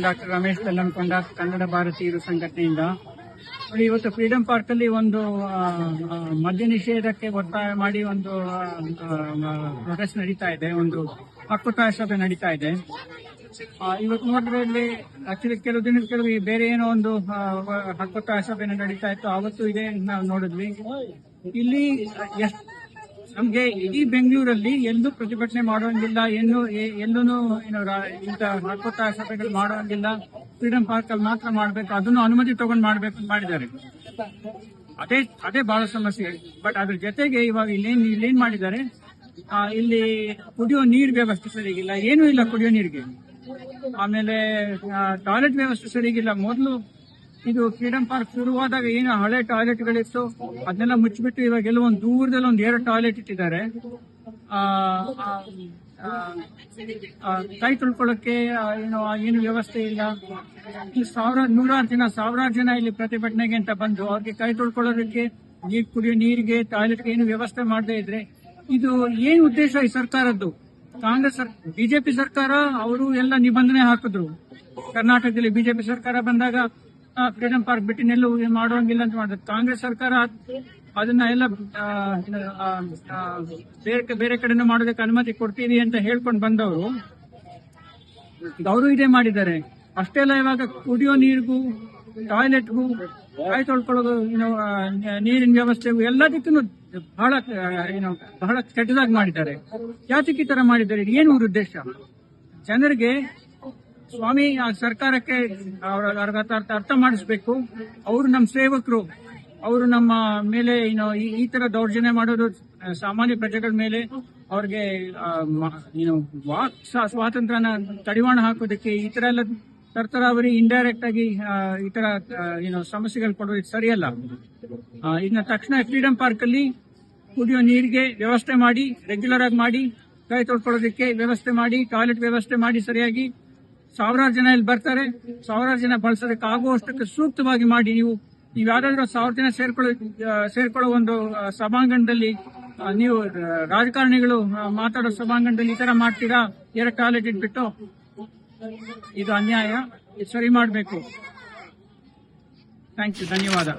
Doctor Ramesh ಬೆಲ್ಲಂಕೊಂಡ Kannada ಭಾರತೀಯರು ಸಂಘಟನೆಯಿಂದ. ಇವತ್ತು ಫ್ರೀಡಂ ಪಾರ್ಕ್ ಅಲ್ಲಿ ಒಂದು ಮದ್ಯ ನಿಷೇಧಕ್ಕೆ ಒತ್ತಾಯ ಮಾಡಿ ಒಂದು ಪ್ರೊಟೆಸ್ಟ್ ನಡೀತಾ ಇದೆ, ಒಂದು ಹಕ್ಕುತ್ತಾಯ ಸಭೆ ನಡೀತಾ ಇದೆ. ಇವತ್ತು ನೋಡಿದ್ರೆ ಇಲ್ಲಿ ಆಕ್ಚುಲಿ ಕೆಲವು ದಿನ ಕೆಲವು ಬೇರೆ ಏನೋ ಒಂದು ವ- ಸಭೆ ನಡೀತಾ ಇತ್ತು ಅವತ್ತು ಇದೆ ನಾವು ನೋಡಿದ್ವಿ. ಇಲ್ಲಿ ಎಷ್ಟ್ ನಮ್ಗೆ ಇಡೀ ಬೆಂಗಳೂರಲ್ಲಿ ಎಲ್ಲೂ ಪ್ರತಿಭಟನೆ ಮಾಡುವಂಗಿಲ್ಲ ಎಲ್ಲೂ ಎಲ್ಲೂ ಏನು ಹಕ್ಕುತ್ತಾಯ ಸಭೆಗಳು ಮಾಡುವಂಗಿಲ್ಲ ಫ್ರೀಡಂ ಪಾರ್ಕ್ ಅಲ್ಲಿ ಮಾತ್ರ ಮಾಡ್ಬೇಕು, ಅದನ್ನು ಅನುಮತಿ ತಗೊಂಡು ಮಾಡ್ಬೇಕು ಅಂತ ಮಾಡಿದ್ದಾರೆ. ಅದೇ ಅದೇ ಬಹಳ ಸಮಸ್ಯೆ. ಬಟ್ ಅದ್ರ ಜೊತೆಗೆ ಇವಾಗ ಇಲ್ಲೇನು, ಇಲ್ಲೇನ್ ಮಾಡಿದ್ದಾರೆ ಇಲ್ಲಿ ಕುಡಿಯೋ ನೀರ್ ವ್ಯವಸ್ಥೆ ಸರಿಗಿಲ್ಲ, ಏನೂ ಇಲ್ಲ ಕುಡಿಯೋ ನೀರಿಗೆ. ಆಮೇಲೆ ಟಾಯ್ಲೆಟ್ ವ್ಯವಸ್ಥೆ ಸರಿಗಿಲ್ಲ. ಮೊದಲು ಇದು ಫ್ರೀಡಂ ಪಾರ್ಕ್ ಶುರುವಾದಾಗ ಏನು ಹಳೆ ಟಾಯ್ಲೆಟ್ಗಳಿತ್ತು, ಅದನ್ನೆಲ್ಲ ಮುಚ್ಚಿಬಿಟ್ಟು ಇವಾಗ ಎಲ್ಲ ಒಂದು ದೂರದಲ್ಲಿ ಒಂದು ಎರಡು ಟಾಯ್ಲೆಟ್ ಇಟ್ಟಿದ್ದಾರೆ. ಕೈ ತೊಳ್ಕೊಳ್ಳೋಕೆ ಏನು ಏನು ವ್ಯವಸ್ಥೆ ಇಲ್ಲ. ಈ ಸಾವಿರ, ನೂರಾರು ಜನ, ಸಾವಿರಾರು ಜನ ಇಲ್ಲಿ ಪ್ರತಿಭಟನೆಗೆ ಅಂತ ಬಂದು ಅವ್ರಿಗೆ ಕೈ ತುಳ್ಕೊಳ್ಳೋದಕ್ಕೆ, ನೀರು ಕುಡಿಯೋ ನೀರಿಗೆ, ಟಾಯ್ಲೆಟ್ಗೆ ಏನು ವ್ಯವಸ್ಥೆ ಮಾಡದೇ ಇದ್ರೆ, ಇದು ಏನು ಉದ್ದೇಶ ಈ ಸರ್ಕಾರದ್ದು? ಕಾಂಗ್ರೆಸ್ ಬಿಜೆಪಿ ಸರ್ಕಾರ, ಅವರು ಎಲ್ಲ ನಿಬಂಧನೆ ಹಾಕಿದ್ರು. ಕರ್ನಾಟಕದಲ್ಲಿ ಬಿಜೆಪಿ ಸರ್ಕಾರ ಬಂದಾಗ ಫ್ರೀಡಂ ಪಾರ್ಕ್ ಬಿಟ್ಟಿನೆಲ್ಲೂ ನಿಲ್ಲು ಮಾಡುವಂಗಿಲ್ಲ ಅಂತ ಮಾಡಿದ್ರು. ಕಾಂಗ್ರೆಸ್ ಸರ್ಕಾರ ಅದನ್ನ ಎಲ್ಲ ಬೇರೆ ಬೇರೆ ಕಡೆನೂ ಮಾಡೋದಕ್ಕೆ ಅನುಮತಿ ಕೊಡ್ತೀನಿ ಅಂತ ಹೇಳ್ಕೊಂಡು ಬಂದವರು. ಅವರು ಇದೇ ಮಾಡಿದ್ದಾರೆ. ಅಷ್ಟೇ ಅಲ್ಲ, ಇವಾಗ ಕುಡಿಯೋ ನೀರಿಗೂ, ಟಾಯ್ಲೆಟ್ಗೂ ಕಾಯಿ ತೊಳ್ಕೊಳ್ಳೋದು ಏನೋ ನೀರಿನ ವ್ಯವಸ್ಥೆಗೂ ಎಲ್ಲದಕ್ಕೂ ಬಹಳ ಏನು ಬಹಳ ಕೆಟ್ಟದಾಗಿ ಮಾಡಿದ್ದಾರೆ. ಈ ತರ ಮಾಡಿದ್ದಾರೆ? ಏನು ಉದ್ದೇಶ? ಜನರಿಗೆ ಸ್ವಾಮಿ ಸರ್ಕಾರಕ್ಕೆ ಅರ್ಥ ಮಾಡಿಸ್ಬೇಕು. ಅವರು ನಮ್ಮ ಸೇವಕರು. ಅವರು ನಮ್ಮ ಮೇಲೆ ಏನು ಈ- ತರ ದೌರ್ಜನ್ಯ ಮಾಡೋದು ಸಾಮಾನ್ಯ ಪ್ರಜೆಗಳ ಮೇಲೆ ಅವ್ರಿಗೆ ಏನು ವಾಕ್ ಸ್ವಾ- ಸ್ವಾತಂತ್ರ್ಯನ ತಡಿವಾಣ ಹಾಕೋದಕ್ಕೆ ಈ ತರ ಎಲ್ಲ ತರ್ತರಾವರಿ ಇಂಡೈರೆಕ್ಟ್ ಆಗಿ ಈ ತರ ಏನು ಸಮಸ್ಯೆಗಳು ಕೊಡೋದಕ್ಕೆ ಸರಿಯಲ್ಲ. ಇದನ್ನ ತಕ್ಷಣ ಫ್ರೀಡಂ ಪಾರ್ಕ್ ಅಲ್ಲಿ ಕುಡಿಯೋ ನೀರಿಗೆ ವ್ಯವಸ್ಥೆ ಮಾಡಿ ರೆಗ್ಯುಲರ್ ಆಗಿ ಮಾಡಿ, ಕೈ ತೊಳ್ಕೊಳ್ಳೋದಕ್ಕೆ ವ್ಯವಸ್ಥೆ ಮಾಡಿ ಟಾಯ್ಲೆಟ್ ವ್ಯವಸ್ಥೆ ಮಾಡಿ ಸರಿಯಾಗಿ ಸಾವಿರಾರು ಜನ ಇಲ್ಲಿ ಬರ್ತಾರೆ. ಸಾವಿರಾರು ಜನ ಬಳಸೋದಕ್ಕೆ ಆಗುವಷ್ಟಕ್ಕೆ ಸೂಕ್ತವಾಗಿ ಮಾಡಿ ನೀವು ನೀವು ಯಾರಾದರೂ ಸಾವಿರ ಜನ ಸೇರ್ಕೊಳ್ಳೋ ಸೇರ್ಕೊಳ್ಳೋ ಒಂದು ಸಭಾಂಗಣದಲ್ಲಿ ನೀವು ರಾಜಕಾರಣಿಗಳು ಮಾತಾಡೋ ಸಭಾಂಗಣದಲ್ಲಿ ಈ ಥರ ಮಾಡ್ತೀರಾ? ಎರಡು ಟಾಯ್ಲೆಟ್ ಇಟ್ಬಿಟ್ಟು ಇದು ಅನ್ಯಾಯ. ಸರಿ ಮಾಡಬೇಕು. ಥ್ಯಾಂಕ್ ಯು ಧನ್ಯವಾದ.